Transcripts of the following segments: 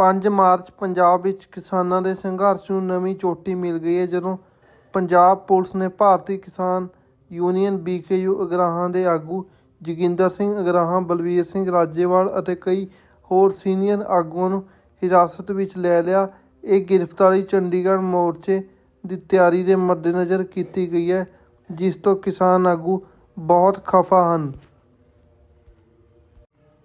5 March Punjab ਵਿੱਚ ਕਿਸਾਨਾਂ ਦੇ ਸੰਘਰਸ਼ ਨੂੰ ਨਵੀਂ ਚੋਟੀ ਮਿਲ ਗਈ ਹੈ, ਜਦੋਂ ਪੰਜਾਬ ਪੁਲਿਸ ਨੇ ਭਾਰਤੀ ਕਿਸਾਨ ਯੂਨੀਅਨ ਬੀਕੇਯੂ ਅਗਰਾਹਾਂ ਦੇ ਆਗੂ ਜੋਗਿੰਦਰ ਸਿੰਘ ਅਗਰਾਹਾਂ, ਬਲਵੀਰ ਸਿੰਘ ਰਾਜੇਵਾਲ ਅਤੇ ਕਈ ਹੋਰ ਸੀਨੀਅਰ ਆਗੂਆਂ ਨੂੰ ਹਿਰਾਸਤ ਵਿੱਚ ਲੈ ਲਿਆ। ਇਹ ਗ੍ਰਿਫਤਾਰੀ ਚੰਡੀਗੜ੍ਹ ਮੋਰਚੇ ਦੀ ਤਿਆਰੀ ਦੇ ਮੱਦੇਨਜ਼ਰ ਕੀਤੀ ਗਈ ਹੈ, ਜਿਸ ਤੋਂ ਕਿਸਾਨ ਆਗੂ ਬਹੁਤ ਖਫਾ ਹਨ।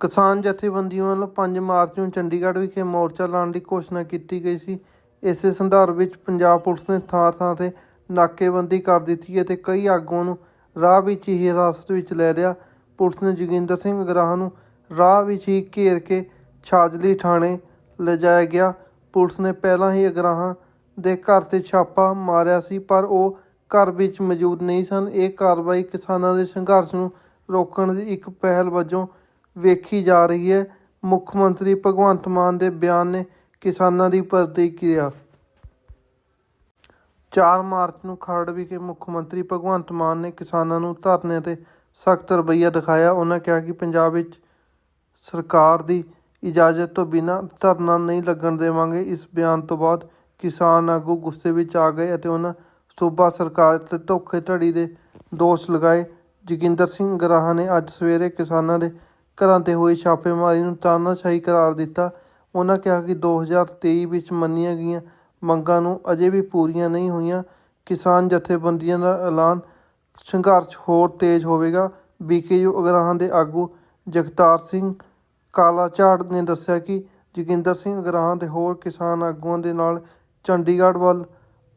ਕਿਸਾਨ ਜਥੇਬੰਦੀਆਂ ਵੱਲੋਂ 5 ਮਾਰਚ ਨੂੰ ਚੰਡੀਗੜ੍ਹ ਵਿਖੇ ਮੋਰਚਾ ਲਾਉਣ ਦੀ ਘੋਸ਼ਣਾ ਕੀਤੀ ਗਈ ਸੀ। ਇਸੇ ਸੰਦਰਭ ਵਿੱਚ ਪੰਜਾਬ ਪੁਲਿਸ ਨੇ ਥਾਂ ਥਾਂ ਤੇ ਨਾਕੇਬੰਦੀ ਕਰ ਦਿੱਤੀ ਹੈ ਤੇ ਕਈ ਆਗੂਆਂ ਨੂੰ ਰਾਹ ਵਿੱਚ ਹੀ ਹਿਰਾਸਤ ਵਿੱਚ ਲੈ ਲਿਆ। ਪੁਲਿਸ ਨੇ ਜੋਗਿੰਦਰ ਸਿੰਘ ਅਗਰਾਹਾਂ ਨੂੰ ਰਾਹ ਵਿੱਚ ਹੀ ਘੇਰ ਕੇ ਛਾਜਲੀ ਥਾਣੇ ਲਿਜਾਇਆ ਗਿਆ। ਪੁਲਿਸ ਨੇ ਪਹਿਲਾਂ ਹੀ ਅਗਰਾਹਾਂ ਦੇ ਘਰ ਤੇ ਛਾਪਾ ਮਾਰਿਆ ਸੀ, ਪਰ ਉਹ ਘਰ ਵਿੱਚ ਮੌਜੂਦ ਨਹੀਂ ਸਨ। ਇਹ ਕਾਰਵਾਈ ਕਿਸਾਨਾਂ ਦੇ ਸੰਘਰਸ਼ ਨੂੰ ਰੋਕਣ ਦੀ ਇੱਕ ਪਹਿਲ ਵਜੋਂ ਵੇਖੀ ਜਾ ਰਹੀ ਹੈ। ਮੁੱਖ ਮੰਤਰੀ ਭਗਵੰਤ ਮਾਨ ਦੇ ਬਿਆਨ ਨੇ ਕਿਸਾਨਾਂ ਦੀ ਪ੍ਰਤੀਕਿਰਿਆ 4 ਮਾਰਚ ਨੂੰ ਖਰੜ ਵਿਖੇ ਮੁੱਖ ਮੰਤਰੀ ਭਗਵੰਤ ਮਾਨ ਨੇ ਕਿਸਾਨਾਂ ਨੂੰ ਧਰਨੇ ਤੇ ਸਖਤ ਰਵੱਈਆ ਦਿਖਾਇਆ। ਉਹਨਾਂ ਕਿਹਾ ਕਿ ਪੰਜਾਬ ਵਿੱਚ ਸਰਕਾਰ ਦੀ ਇਜਾਜ਼ਤ ਤੋਂ ਬਿਨਾਂ ਧਰਨਾ ਨਹੀਂ ਲੱਗਣ ਦੇਵਾਂਗੇ। ਇਸ ਬਿਆਨ ਤੋਂ ਬਾਅਦ ਕਿਸਾਨ ਆਗੂ ਗੁੱਸੇ ਵਿੱਚ ਆ ਗਏ ਅਤੇ ਉਹਨਾਂ ਸੂਬਾ ਸਰਕਾਰ ਤੇ ਧੋਖੇਧੜੀ ਦੇ ਦੋਸ਼ ਲਗਾਏ। ਜੋਗਿੰਦਰ ਸਿੰਘ ਗਰਾਹਾਂ ਨੇ ਅੱਜ ਸਵੇਰੇ ਕਿਸਾਨਾਂ ਦੇ ਘਰਾਂ ਤੇ ਹੋਈ ਛਾਪੇਮਾਰੀ ਨੂੰ ਤਾਨਾਸ਼ਾਹੀ ਕਰਾਰ ਦਿੱਤਾ। ਉਹਨਾਂ ਕਿਹਾ ਕਿ 2023 ਵਿੱਚ ਮੰਨੀਆਂ ਗਈਆਂ ਮੰਗਾਂ ਨੂੰ ਅਜੇ ਵੀ ਪੂਰੀਆਂ ਨਹੀਂ ਹੋਈਆਂ। ਕਿਸਾਨ ਜਥੇਬੰਦੀਆਂ ਦਾ ਐਲਾਨ ਸੰਘਰਸ਼ ਹੋਰ ਤੇਜ਼ ਹੋਵੇਗਾ। ਬੀਕੇਯੂ ਅਗਰਾਹਾਂ ਦੇ ਆਗੂ ਜਗਤਾਰ ਸਿੰਘ ਕਾਲਾਝਾੜ ਨੇ ਦੱਸਿਆ ਕਿ ਜੋਗਿੰਦਰ ਸਿੰਘ ਅਗਰਾਹਾਂ ਤੇ ਹੋਰ ਕਿਸਾਨ ਆਗੂਆਂ ਦੇ ਨਾਲ ਚੰਡੀਗੜ੍ਹ ਵੱਲ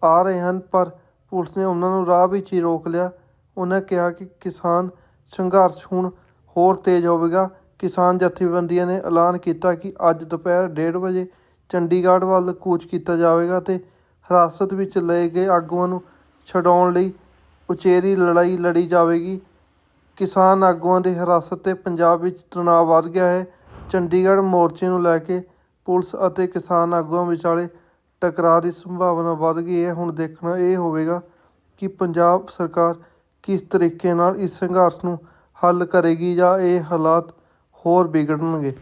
ਆ ਰਹੇ ਹਨ, ਪਰ ਪੁਲਿਸ ਨੇ ਉਹਨਾਂ ਨੂੰ ਰਾਹ ਵਿੱਚ ਹੀ ਰੋਕ ਲਿਆ। ਉਹਨਾਂ ਕਿਹਾ ਕਿ ਕਿਸਾਨ ਸੰਘਰਸ਼ ਹੁਣ ਹੋਰ ਤੇਜ਼ ਹੋਵੇਗਾ। ਕਿਸਾਨ ਜਥੇਬੰਦੀਆਂ ਨੇ ਐਲਾਨ ਕੀਤਾ ਕਿ ਅੱਜ ਦੁਪਹਿਰ 1:30 ਵਜੇ ਚੰਡੀਗੜ੍ਹ ਵੱਲ ਕੂਚ ਕੀਤਾ ਜਾਵੇਗਾ ਤੇ ਹਿਰਾਸਤ ਵਿੱਚ ਲਏ ਗਏ ਆਗੂਆਂ ਨੂੰ ਛਡਾਉਣ ਲਈ ਉਚੇਰੀ ਲੜਾਈ ਲੜੀ ਜਾਵੇਗੀ। ਕਿਸਾਨ ਆਗੂਆਂ ਦੀ ਹਿਰਾਸਤ ਤੇ ਪੰਜਾਬ ਵਿੱਚ ਤਣਾਅ ਵੱਧ ਗਿਆ ਹੈ। ਚੰਡੀਗੜ੍ਹ ਮੋਰਚੇ ਨੂੰ ਲੈ ਕੇ ਪੁਲਿਸ ਅਤੇ ਕਿਸਾਨ ਆਗੂਆਂ ਵਿਚਾਲੇ ਟਕਰਾਅ ਦੀ ਸੰਭਾਵਨਾ ਵੱਧ ਗਈ ਹੈ। ਹੁਣ ਦੇਖਣਾ ਇਹ ਹੋਵੇਗਾ ਕਿ ਪੰਜਾਬ ਸਰਕਾਰ ਕਿਸ ਤਰੀਕੇ ਨਾਲ ਇਸ ਸੰਘਰਸ਼ ਨੂੰ ਹੱਲ ਕਰੇਗੀ ਜਾਂ ਇਹ ਹਾਲਾਤ ਹੋਰ ਵਿਗੜਨਗੇ?